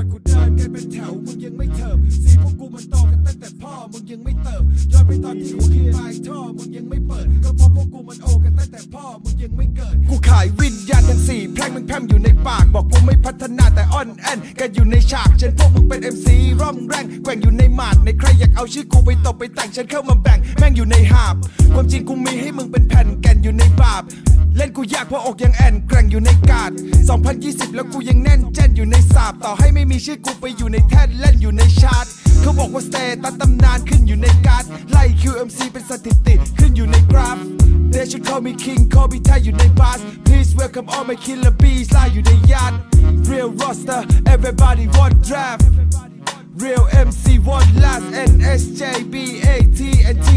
กันเป็นแถวมึงยังไม่เถิบสีพวกกูมันโตกันตั้งแต่พ่อมึงยังไม่เติบย้อนไปตอนที่หัวคิดปลายท่อมึงยังไม่เปิดก็เพราะพวกกูมันโอกันตั้งแต่พ่อมึงยังไม่เกิดกูขายวิญญาณทั้งสี่แพร่งมึงแพร่มอยู่ในปากบอกกูไม่พัฒนาแต่อ่อนแอนกันอยู่ในฉากฉันพวกมึงเป็น MC ร่องแรงแกว่งอยู่ในหมาดในใครอยากเอาชื่อกูไปตบไปแต่งฉันเข้ามาแบ่งแม่งอยู่ในหาบความจริงกูมีให้มึงเป็นแผ่นแก่นอยู่ในบาป เล่นกูยากเพราะอกยังแอนแกร่งอยู่ในกาด 2020 แล้วกูยังแน่นแจ้นอยู่ในสาบต่อให้ไม่มีชื่อกูไปอยู่ในแท่นเล่นอยู่ในชาร์ตเขาบอกว่าสเตตัสตำนานขึ้นอยู่ในการ์ดไล่ QMC เป็นสถิติขึ้นอยู่ในกราฟ They should call me king call me ไทยอยู่ในบาส Please welcome all my killer bees ล่าอยู่ในยาน Real roster everybody want draft Real MC one last NSJ BAT and T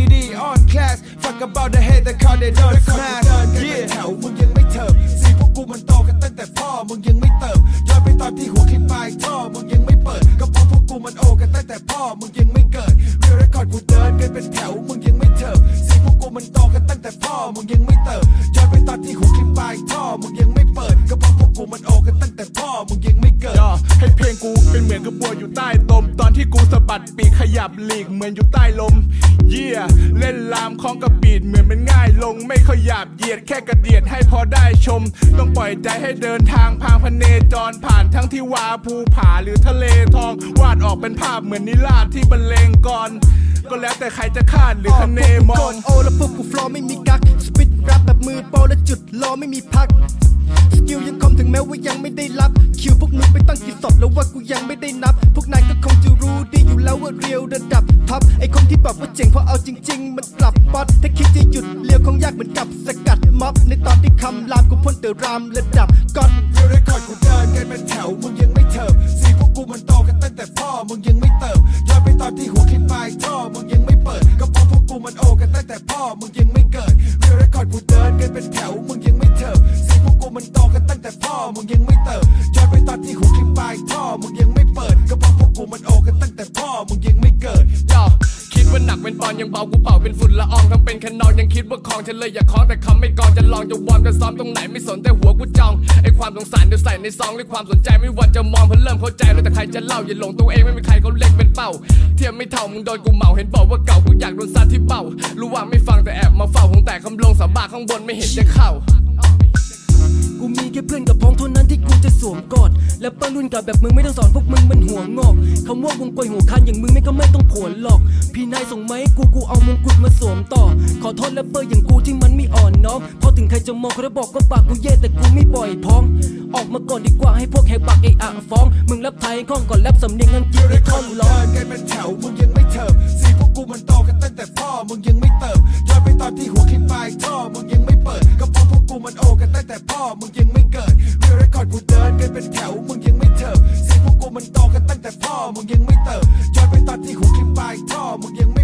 about the head the car they don't smash Yeah แถวมึงยังไม่เถิบสีพวกกูมันโตกันตั้งแต่พ่อมึงยังไม่เติบย้อนไปตอนที่หัวคลิปปลายท่อมึงยังไม่เปิดก็เพราะพวกกูมันโอกันตั้งแต่พ่อมึงยังไม่เกิด Real record กูเดินกันเป็นแถวมึงยังไม่เถิบสีพวกกูมันโตกันตั้งแต่พ่อมึงยังไม่เติบย้อนไปตอนที่หัวคลิปปลายท่อมึงยังไม่เปิดก็เพราะพวกกูมันโอกันตั้งแต่พ่อมึงยัง เป็นเหมือนกระบัวอยู่ใต้ตม ตอนที่กูสะบัดปีกขยับหลีกเหมือนอยู่ใต้ลม เยี่ยเล่นลามคล้องกระปีดเหมือนมันง่ายลง ไม่ขยับเหยียดแค่กระเดียดให้พอได้ชม ต้องปล่อยใจให้เดินทางพางพเนจรผ่านทั้งที่วาภูผาหรือทะเลทอง วาดออกเป็นภาพเหมือนนิราศที่บรรเลงก่อนก็แล้วแต่ใครจะคาดหรือคะเนมองโอแล้วพวกกูฟลอไม่มีกักสปิดแรปแบบมือโปและจุดรอไม่มีพัก กี่ศพแล้วว่ากูยังไม่ได้นับ พวกนายก็คงจะรู้ดีอยู่แล้วว่าเรียวระดับท็อปไอคนที่บอกว่าเจ๋งเพราะเอาจริง ๆ มันกลับป๊อตถ้าคิดจะหยุดเลี้ยวคงยากเหมือนกับสกัดม็อบในตอนที่คำรามกูพ่นแต่รามระดับก๊อตเรียลเรคคอร์ดกูเดินกันเป็นแถวมึงยังไม่เถิบสีพวกกูมันโตกันตั้งแต่พ่อมึงยังไม่เติบย้อนไปตอนที่หัวคลิปปลายท่อมึงยังไม่เปิดก็เพราะพวกกูมันโอกันตั้งแต่พ่อมึงยังไม่เกิดเรียลเรคคอร์ดกูเดินกันเป็นแถวมึงยังไม่เถิบสีพวกกูมันโตกันตั้งแต่พ่อมึงยังไม่เติบย้อนไปตอนที่หัว ลายท่อมึงยังไม่เปิดก็เพราะพวกกูมันโอกันตั้งแต่พ่อมึงยังไม่เกิดยอคิดว่าหนักเป็นปอนยังเบากูเป่าเป็นฝุ่นละอองทั้งเป็นคนอนยังคิดว่าคลองฉันเลยอย่าคล้องแต่คำไม่กองจะลองจะวอร์มจะซ้อมตรงไหนไม่สนแต่หัวกูจองไอความสงสารเดี๋ยวใส่ในซองด้วยความสนใจไม่ว่าจะมองเพื่อเริ่มเข้าใจแล้วแต่ใครจะเล่าอย่าหลงตัวเองไม่มีใครเขาเล็กเป็นเป้า เทียมไม่เท่ามึงโดนกูเมาเห็นบอกว่าเก่ากูอยากโดนซัดที่เป้ารู้ว่าไม่ฟังแต่แอบมาเฝ้าคงแต่คำลงสาบาข้างบนไม่เห็นจะเข้า กูมีแค่เพื่อนกับพ้องเท่านั้นที่กูจะสวมกอด และเปิ้ลรุ่นเกับแบบมึงไม่ต้องสอนพวกมึงมันหัวงอกคำว่าวงกลวยหัวคันอย่างมึงไม่ก็ไม่ต้องผวนหรอก พี่นายส่งไหมาให้กูกูเอามงกุฎมาสวมต่อ ขอโทษแรปเปอร์อย่างกูที่มันไม่อ่อนน้อมเพราะถึงใครจะมองเขาจะบอกว่าปากกูแย่แต่กูไม่ปล่อยพ้อง ออกมาก่อนดีกว่าให้พวกแหกปากเอะอะฟ้อง มึงรับไทยข้องก่อนแรปสำเนียงอังกฤษเรียลเรได้คคท่ออร์ดนกูร้อเดิงนกันเป็นแถวมึงยังไม่เถิบสีพวกกูมันโตกันตั้งแต่พ่อมึง เปิด ก็เพราะพวกกูมันโอกันตั้งแต่พ่อมึงยังไม่